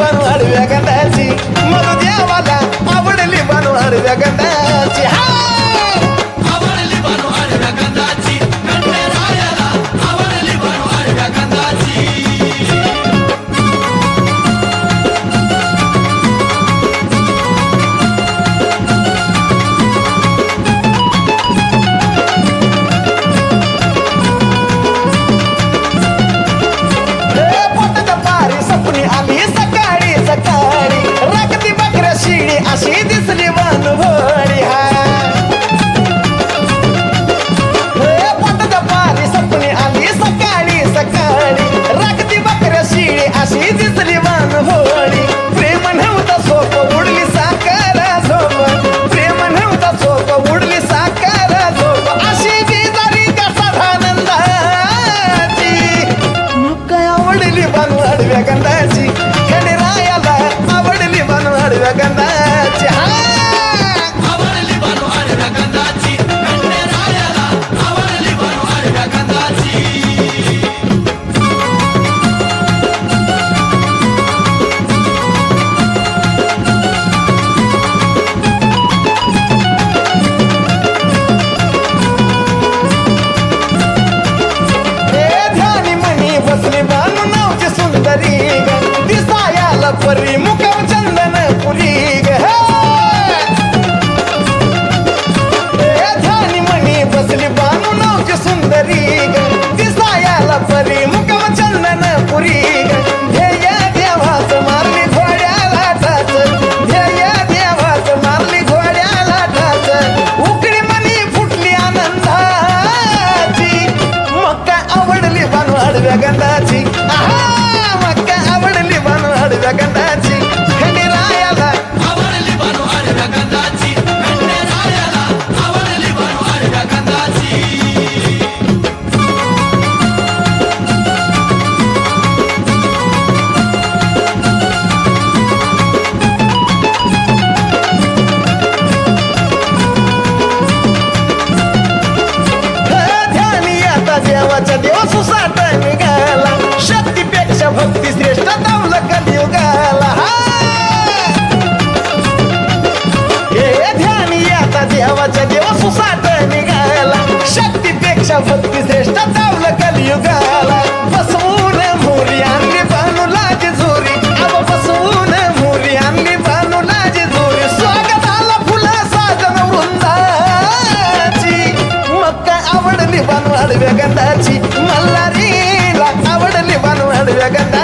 ಲಿಬನು ಅಡುವೆಗಂದಾಸಿ ಮದು ದೇವಲ ಅವಳು ಲಿಬನು ಅಡುವೆಗಂದಾಸಿ huracán la canta कलियुगाला. हा. हे ध्यानी आता देवाच्या देव सुसाट निघाला शक्तीपेक्षा भक्ती श्रेष्ठ दावलं कलियुगाला. बसवून मोरी आणली बानूला जोरी. अब बसवून मोरी आणली बानूला जोरी. स्वागताला फुलं साजन वृंदाची. मग काय आवडली बानू आडव्या गंधाची. मल्हारीला आवडली बानू आडव्या गंधा